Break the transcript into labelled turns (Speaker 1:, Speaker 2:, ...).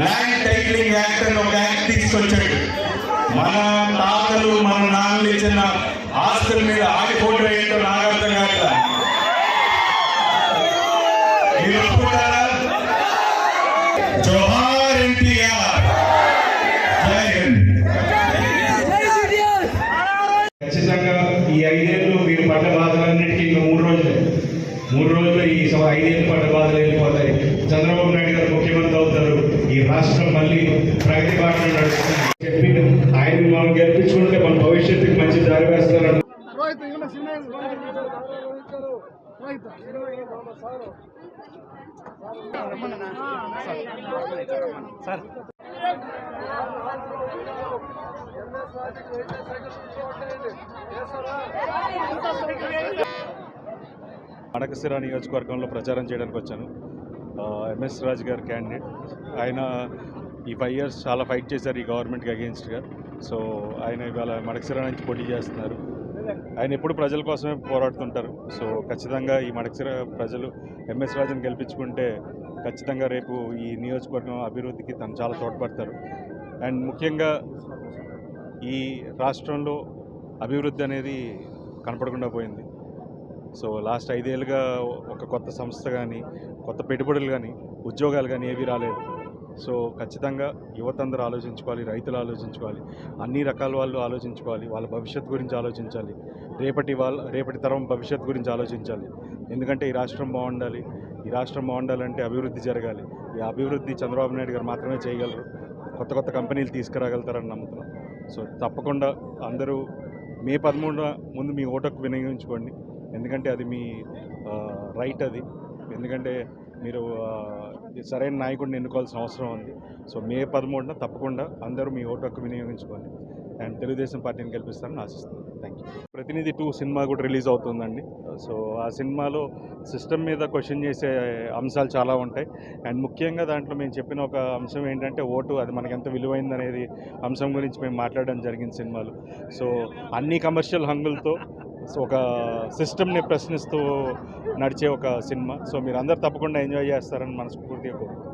Speaker 1: Land titling act అని ఒక act తీసుకొచ్చాడు. మన తాతలు మన నాన్నలు ఇచ్చిన ఆస్తుల మీద ఆగిపోవడం ఏంటో నాకు అర్థం కాక మీరు జోహార్ ఎన్టీఆర్. జై హింద్.
Speaker 2: ఖచ్చితంగా ఈ ఐదేళ్ళు మీరు పడ్డ బాధలన్నిటికీ ఇంకా మూడు రోజులే. మూడు రోజులు ఈ ఐదేళ్ళు పడ్డ బాధలు వెళ్ళిపోతాయి చంద్రబాబు నాయుడు గారు ముఖ్యమంత్రి అవుతారు ఈ రాష్ట్రం మళ్ళీ ప్రగతి బాటలో నడుస్తుంది చెప్పి ఆయన మనం గెలిపించుకుంటే మన భవిష్యత్తుకి మంచి దారి వేస్తారని.
Speaker 3: సార్.
Speaker 4: నియోజకవర్గంలో ప్రచారం చేయడానికి వచ్చాను. ఎంఎస్ రాజు గారు క్యాండిడేట్. ఆయన ఈ ఫైవ్ ఇయర్స్ చాలా ఫైట్ చేశారు ఈ గవర్నమెంట్కి అగెన్స్ట్గా సో ఆయన ఇవాళ మడకసిర నుంచి పోటీ చేస్తున్నారు. ఆయన ఎప్పుడు ప్రజల కోసమే పోరాడుతుంటారు. సో ఖచ్చితంగా ఈ మడకసిర ప్రజలు ఎంఎస్ రాజుని గెలిపించుకుంటే ఖచ్చితంగా రేపు ఈ నియోజకవర్గం అభివృద్ధికి తను చాలా తోడ్పడతారు. అండ్ ముఖ్యంగా ఈ రాష్ట్రంలో అభివృద్ధి అనేది కనపడకుండా పోయింది. సో లాస్ట్ ఐదేళ్ళుగా ఒక కొత్త సంస్థ కానీ కొత్త పెట్టుబడులు కానీ ఉద్యోగాలు కానీ ఏవి రాలేదు. సో ఖచ్చితంగా యువత అందరూ ఆలోచించుకోవాలి రైతులు ఆలోచించుకోవాలి అన్ని రకాల వాళ్ళు ఆలోచించుకోవాలి వాళ్ళ భవిష్యత్తు గురించి ఆలోచించాలి. రేపటి వాళ్ళ రేపటి తరం భవిష్యత్తు గురించి ఆలోచించాలి. ఎందుకంటే ఈ రాష్ట్రం బాగుండాలి ఈ రాష్ట్రం బాగుండాలంటే అభివృద్ధి జరగాలి. ఈ అభివృద్ధి చంద్రబాబు నాయుడు గారు మాత్రమే చేయగలరు. కొత్త కొత్త కంపెనీలు తీసుకురాగలుగుతారని నమ్ముతున్నాం. సో తప్పకుండా అందరూ మే పదమూడున ముందు మీ ఓటకు వినియోగించుకోండి. ఎందుకంటే అది మీ రైట్ అది. ఎందుకంటే మీరు సరైన నాయకుడిని ఎన్నుకోవాల్సిన అవసరం ఉంది. సో మే పదమూడున తప్పకుండా అందరూ మీ ఓటు హక్కు వినియోగించుకోండి. అండ్ తెలుగుదేశం పార్టీని గెలిపిస్తారని ఆశిస్తున్నాను thank you Pratinidhi two cinema కూడా రిలీజ్ అవుతుందండి. సో ఆ సినిమాలో సిస్టమ్ మీద క్వశ్చన్ చేసే అంశాలు చాలా ఉంటాయి. అండ్ ముఖ్యంగా దాంట్లో మేము చెప్పిన ఒక అంశం ఏంటంటే ఓటు అది మనకి ఎంత విలువైంది అనేది అంశం గురించి మేము మాట్లాడడం జరిగింది సినిమాలు. సో అన్ని కమర్షియల్ హంగులతో ఒక సిస్టమ్ని ప్రశ్నిస్తూ నడిచే ఒక సినిమా. సో మీరు అందరు తప్పకుండా ఎంజాయ్ చేస్తారని మనస్ఫూర్తిగా కోరుకుంటున్నాను.